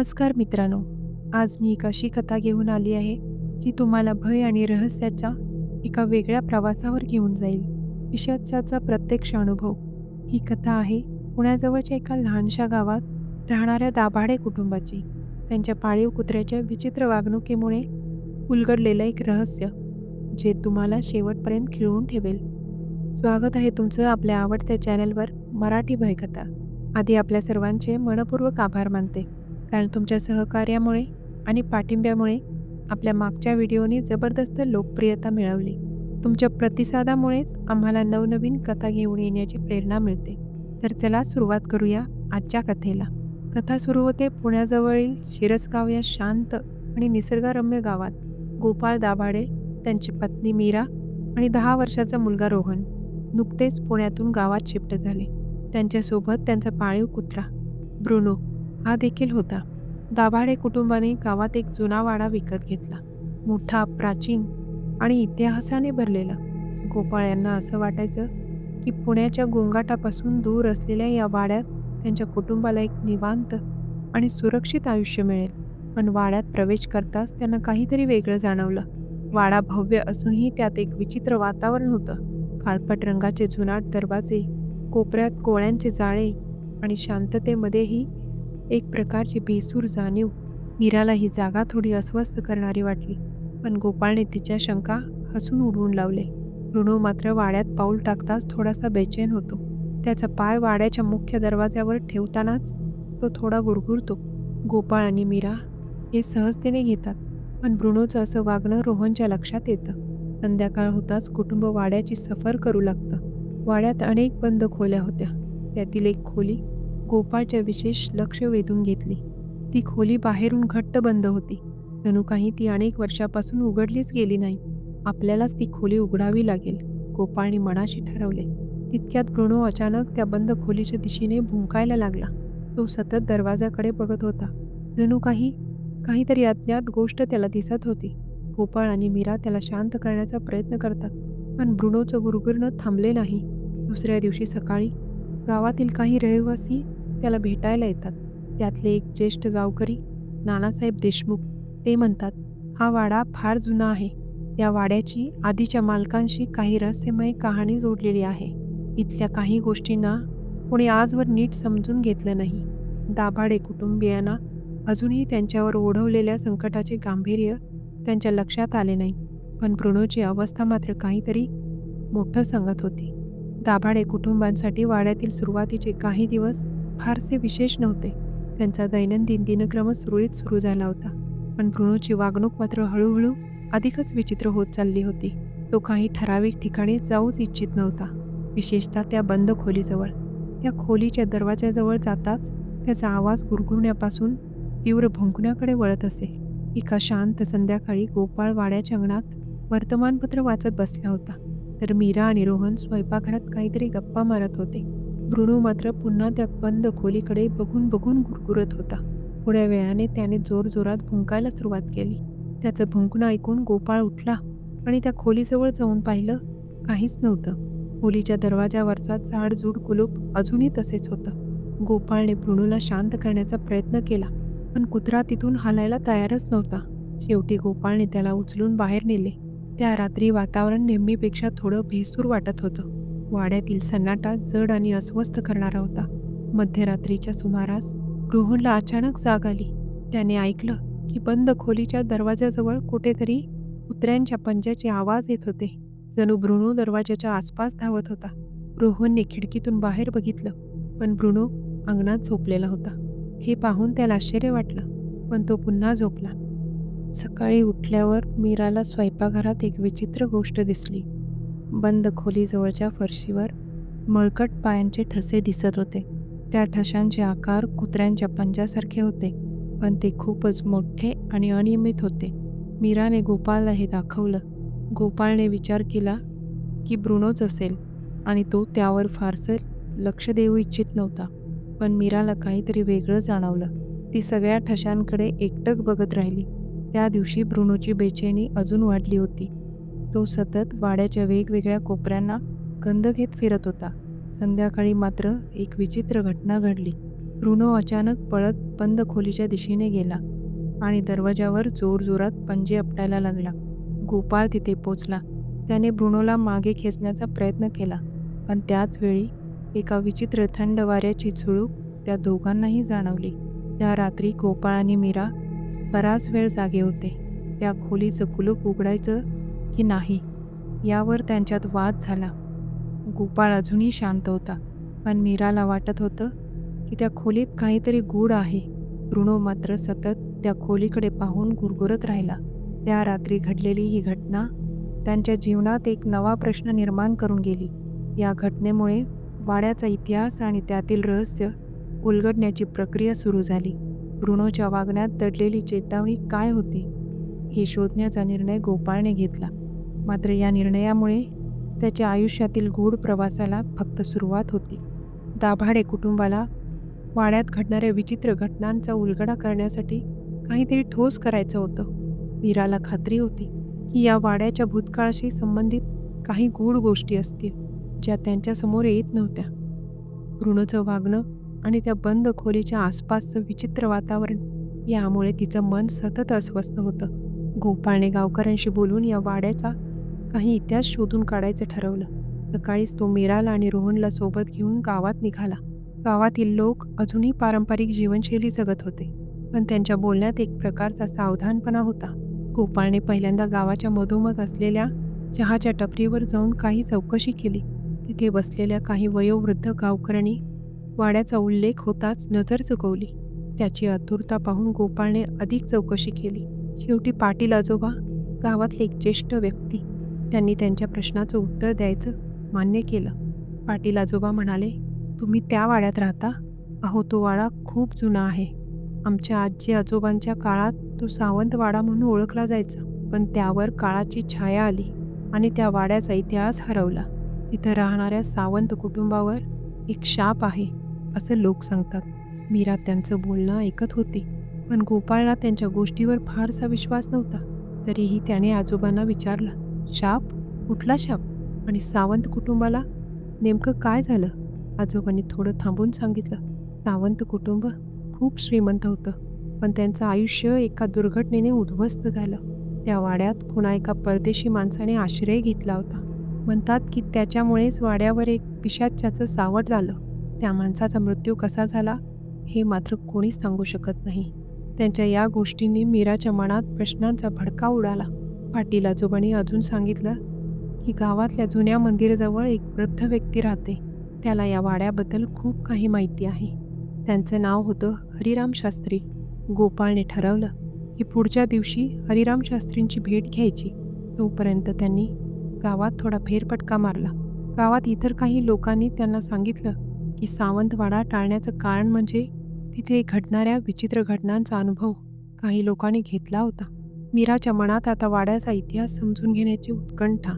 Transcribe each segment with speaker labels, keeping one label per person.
Speaker 1: नमस्कार मित्रांनो आज मी एक अशी कथा घेऊन आली आहे जी तुम्हाला भय आणि रहस्याच्या एका वेगळ्या प्रवासावर घेऊन जाईल. विषयाच्याचा प्रत्यक्ष अनुभव. ही कथा आहे पुण्याजवळच्या एका लहानशा गावात राहणाऱ्या दाभाडे कुटुंबाची. त्यांच्या पाळीव कुत्र्याच्या विचित्र वागणुकीमुळे उलगडलेलं एक रहस्य जे तुम्हाला शेवटपर्यंत खिळवून ठेवेल. स्वागत आहे तुमचं आपल्या आवडत्या चॅनलवर मराठी भयकथा आधी आपल्या सर्वांचे मनपूर्वक आभार मानते. कारण तुमच्या सहकार्यामुळे आणि पाठिंब्यामुळे आपल्या मागच्या व्हिडिओनी जबरदस्त लोकप्रियता मिळवली. तुमच्या प्रतिसादामुळेच आम्हाला नवनवीन कथा घेऊन येण्याची प्रेरणा मिळते. तर चला सुरुवात करूया आजच्या कथेला. कथा सुरू होते पुण्याजवळील शिरसगाव या शांत आणि निसर्गरम्य गावात. गोपाळ दाभाडे त्यांची पत्नी मीरा आणि दहा वर्षाचा मुलगा रोहन नुकतेच पुण्यातून गावात शिफ्ट झाले. त्यांच्यासोबत त्यांचा पाळीव कुत्रा ब्रुनो हा देखील होता. दाभाडे कुटुंबाने गावात एक जुना वाडा विकत घेतला. मोठा प्राचीन आणि इतिहासाने भरलेला. गोपाळ यांना असं वाटायचं की पुण्याच्या गोंगाटापासून दूर असलेल्या या वाड्यात त्यांच्या कुटुंबाला एक निवांत आणि सुरक्षित आयुष्य मिळेल. पण वाड्यात प्रवेश करताच त्यांना काहीतरी वेगळं जाणवलं. वाडा भव्य असूनही त्यात एक विचित्र वातावरण होतं. काळपट रंगाचे जुनाट दरवाजे कोपऱ्यात कोळ्यांचे जाळे आणि शांततेमध्येही एक प्रकारची बेसूर जाणीव. मीराला ही जागा थोडी अस्वस्थ करणारी वाटली पण गोपाळने तिच्या शंका हसून उडवून लावले. ऋणू मात्र वाड्यात पाऊल टाकताच थोडासा बेचैन होतो. त्याचा पाय वाड्याच्या मुख्य दरवाज्यावर ठेवतानाच तो थोडा गुरगुरतो. गोपाळ आणि मीरा हे सहजतेने घेतात पण ब्रुणोचं असं वागणं रोहनच्या लक्षात येतं. संध्याकाळ होताच कुटुंब वाड्याची सफर करू लागतं. वाड्यात अनेक बंद खोल्या होत्या. त्यातील एक खोली गोपाळच्या विशेष लक्ष वेधून घेतली. ती खोली बाहेरून घट्ट बंद होती. जणू काही ती अनेक वर्षापासून उघडलीच गेली नाही. आपल्यालाच ती खोली उघडावी लागेल गोपाळने मनाशी ठरवले. तितक्यात ब्रुणो अचानक त्या बंद खोलीच्या दिशेने भुंकायला लागला. तो सतत दरवाजाकडे बघत होता. जणू काही काहीतरी अज्ञात गोष्ट त्याला दिसत होती. गोपाळ आणि मीरा त्याला शांत करण्याचा प्रयत्न करतात पण ब्रुणोचं गुरगुरणं थांबले नाही. दुसऱ्या दिवशी सकाळी गावातील काही रहिवासी त्याला भेटायला येतात. त्यातले एक ज्येष्ठ गावकरी नानासाहेब देशमुख ते म्हणतात हा वाडा फार जुना आहे. या वाड्याची आधीच्या मालकांशी काही रहस्यमय कहाणी जोडलेली आहे. इथल्या काही गोष्टींना कोणी आजवर नीट समजून घेतलं नाही. दाभाडे कुटुंबियांना अजूनही त्यांच्यावर ओढवलेल्या संकटाचे गांभीर्य त्यांच्या लक्षात आले नाही. पण प्रणोची अवस्था मात्र काहीतरी मोठं सांगत होती. दाभाडे कुटुंबांसाठी वाड्यातील सुरुवातीचे काही दिवस फारसे विशेष नव्हते. त्यांचा दैनंदिन दिनक्रम सुरळीत सुरू झाला होता. पण ब्रुनोची वागणूक मात्र हळूहळू अधिकच विचित्र होत चालली होती. तो काही ठराविक ठिकाणी जाऊच इच्छित नव्हता. विशेषतः त्या बंद खोलीजवळ. त्या खोलीच्या दरवाजाजवळ जाताच त्याचा आवाज गुरगुरण्यापासून तीव्र भुंकण्याकडे वळत असे. एका शांत संध्याकाळी गोपाळ वाड्याच्या अंगणात वर्तमानपत्र वाचत बसला होता. तर मीरा आणि रोहन स्वयंपाकघरात काहीतरी गप्पा मारत होते. ब्रुणू मात्र पुन्हा त्या बंद खोलीकडे बघून बघून गुरगुरत होता. थोड्या वेळाने त्याने जोरजोरात भुंकायला सुरुवात केली. त्याचं भुंकणं ऐकून गोपाळ उठला आणि त्या खोलीजवळ जाऊन पाहिलं काहीच नव्हतं. खोलीच्या दरवाजावरचा जाडजूड कुलूप अजूनही तसेच होतं. गोपाळने ब्रुणूला शांत करण्याचा प्रयत्न केला पण कुत्रा तिथून हालायला तयारच नव्हता. शेवटी गोपाळने त्याला उचलून बाहेर नेले. त्या रात्री वातावरण नेहमीपेक्षा थोडं भेसूर वाटत होतं. वाड्यातील सन्नाटा जड आणि अस्वस्थ करणारा होता. मध्यरात्रीच्या सुमारास रोहनला अचानक जाग आली. त्याने ऐकलं की बंद खोलीच्या दरवाजाजवळ कुठेतरी कुत्र्यांच्या पंजाचे आवाज येत होते. जणू ब्रुणो दरवाजाच्या आसपास धावत होता. रोहनने खिडकीतून बाहेर बघितलं पण ब्रुणो अंगणात झोपलेला होता. हे पाहून त्याला आश्चर्य वाटलं पण तो पुन्हा झोपला. सकाळी उठल्यावर मीराला स्वयंपाकघरात एक विचित्र गोष्ट दिसली. बंद खोलीजवळच्या फरशीवर मळकट पायांचे ठसे दिसत होते. त्या ठशांचे आकार कुत्र्यांच्या पंजासारखे होते पण ते खूपच मोठे आणि अनियमित होते. मीराने गोपालला हे दाखवलं. गोपाळने विचार केला की ब्रुनोच असेल आणि तो त्यावर फारसं लक्ष देऊ इच्छित नव्हता पण मीराला काहीतरी वेगळं जाणवलं. ती सगळ्या ठशांकडे एकटक बघत राहिली. त्या दिवशी ब्रुनोची बेचैनी अजून वाढली होती. तो सतत वाड्याच्या वेगवेगळ्या कोपऱ्यांना गंध घेत फिरत होता. संध्याकाळी मात्र एक विचित्र घटना घडली. रुनो अचानक पळत बंद खोलीच्या दिशेने गेला आणि दरवाजावर जोरजोरात पंजे आपटायला लागला. गोपाळ तिथे पोचला. त्याने ब्रुनोला मागे खेचण्याचा प्रयत्न केला पण त्याच वेळी एका विचित्र थंड वाऱ्याची झुळूक त्या दोघांनाही जाणवली. त्या रात्री गोपाळ आणि मीरा बराच वेळ जागे होते. त्या खोलीचं कुलूप उघडायचं की नाही यावर त्यांच्यात वाद झाला. गोपाळ अजूनही शांत होता पण मीराला वाटत होतं की त्या खोलीत काहीतरी गूढ आहे. ब्रुनो मात्र सतत त्या खोलीकडे पाहून गुरगुरत राहिला. त्या रात्री घडलेली ही घटना त्यांच्या जीवनात एक नवा प्रश्न निर्माण करून गेली. या घटनेमुळे वाड्याचा इतिहास आणि त्यातील रहस्य उलगडण्याची प्रक्रिया सुरू झाली. ब्रुनोच्या वागण्यात दडलेली चेतावणी काय होती हे शोधण्याचा निर्णय गोपाळने घेतला. मात्र या निर्णयामुळे त्याच्या आयुष्यातील गूढ प्रवासाला फक्त सुरुवात होती. दाभाडे कुटुंबाला वाड्यात घडणाऱ्या विचित्र घटनांचा उलगडा करण्यासाठी काहीतरी ठोस करायचं होतं. वीराला खात्री होती की या वाड्याच्या भूतकाळाशी संबंधित काही गूढ गोष्टी असतील ज्या त्यांच्यासमोर येत नव्हत्या. ऋणचं वागणं आणि त्या बंद खोलीच्या आसपासचं विचित्र वातावरण यामुळे तिचं मन सतत अस्वस्थ होतं. गोपाळने गावकऱ्यांशी बोलून या वाड्याचा काही इतिहास शोधून काढायचं ठरवलं. सकाळीच तो मीराला आणि रोहनला सोबत घेऊन गावात निघाला. गावातील लोक अजूनही पारंपरिक जीवनशैली जगत होते पण त्यांच्या बोलण्यात एक प्रकारचा सावधानपणा होता. गोपाळने पहिल्यांदा गावाच्या मधोमध असलेल्या चहाच्या टपरीवर जाऊन काही चौकशी केली. तिथे बसलेल्या काही वयोवृद्ध गावकऱ्यांनी वाड्याचा उल्लेख होताच नजर चुकवली. त्याची आतुरता पाहून गोपाळने अधिक चौकशी केली. शेवटी पाटील आजोबा गावातले एक ज्येष्ठ व्यक्ती त्यांनी त्यांच्या प्रश्नाचं उत्तर द्यायचं मान्य केलं. पाटील आजोबा म्हणाले तुम्ही त्या वाड्यात राहता? अहो तो वाडा खूप जुना आहे. आमच्या आजी आजोबांच्या काळात तो सावंतवाडा म्हणून ओळखला जायचा. पण त्यावर काळाची छाया आली आणि त्या वाड्याचा इतिहास हरवला. तिथं राहणाऱ्या सावंत कुटुंबावर एक शाप आहे असं लोक सांगतात. मीरा त्यांचं बोलणं ऐकत होती पण गोपाळला त्यांच्या गोष्टीवर फारसा विश्वास नव्हता. तरीही त्याने आजोबांना विचारलं शाप? कुठला शाप? आणि सावंत कुटुंबाला नेमकं काय झालं? आजोबांनी थोडं थांबून सांगितलं. सावंत कुटुंब खूप श्रीमंत होतं पण त्यांचं आयुष्य एका दुर्घटनेने उद्ध्वस्त झालं. त्या वाड्यात पुन्हा एका परदेशी माणसाने आश्रय घेतला होता. म्हणतात की त्याच्यामुळेच वाड्यावर एक पिशाच्याचं सावट झालं. त्या माणसाचा मृत्यू कसा झाला हे मात्र कोणीच सांगू शकत नाही. त्यांच्या या गोष्टींनी मीराच्या मनात प्रश्नांचा भडका उडाला. पाटील आजोबांनी अजून सांगितलं की गावातल्या जुन्या मंदिराजवळ एक वृद्ध व्यक्ती राहते. त्याला या वाड्याबद्दल खूप काही माहिती आहे. त्यांचं नाव होतं हरिराम शास्त्री. गोपाळने ठरवलं की पुढच्या दिवशी हरिराम शास्त्रींची भेट घ्यायची. तोपर्यंत त्यांनी गावात थोडा फेरपटका मारला. गावात इतर काही लोकांनी त्यांना सांगितलं की सावंतवाडा टाळण्याचं कारण म्हणजे तिथे घडणाऱ्या विचित्र घटनांचा अनुभव काही लोकांनी घेतला होता. मीराच्या मनात आता वाड्याचा इतिहास समजून घेण्याची उत्कंठा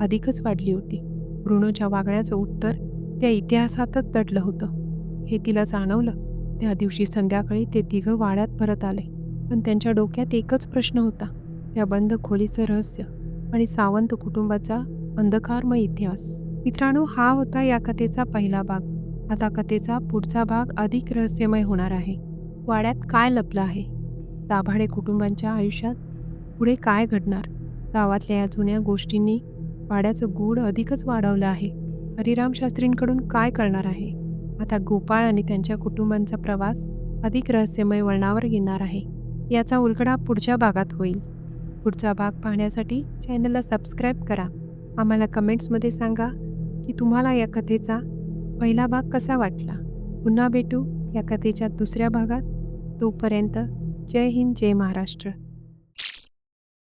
Speaker 1: अधिकच वाढली होती. ब्रुनोच्या वागण्याचं उत्तर त्या इतिहासातच दडलं होतं. हे तिला जाणवलं. त्या दिवशी संध्याकाळी ते तिघं वाड्यात परत आले. पण त्यांच्या डोक्यात एकच प्रश्न होता. त्या बंद खोलीचं रहस्य आणि सावंत कुटुंबाचा अंधकारमय इतिहास. मित्रांनो हा होता या कथेचा पहिला भाग. आता कथेचा पुढचा भाग अधिक रहस्यमय होणार आहे. वाड्यात काय लपलं आहे? दाभाडे कुटुंबांच्या आयुष्यात पुढे काय घडणार? गावातल्या या जुन्या गोष्टींनी वाड्याचं गूढ अधिकच वाढवलं आहे. हरिराम शास्त्रींकडून काय कळणार आहे? आता गोपाळ आणि त्यांच्या कुटुंबांचा प्रवास अधिक रहस्यमय वळणावर येणार आहे. याचा उलगडा पुढच्या भागात होईल. पुढचा भाग पाहण्यासाठी चॅनलला सबस्क्राईब करा. आम्हाला कमेंट्समध्ये सांगा की तुम्हाला या कथेचा पहिला भाग कसा वाटला? पुन्हा भेटू या कथेच्या दुसऱ्या भागात. तोपर्यंत जय हिंद जय महाराष्ट्र.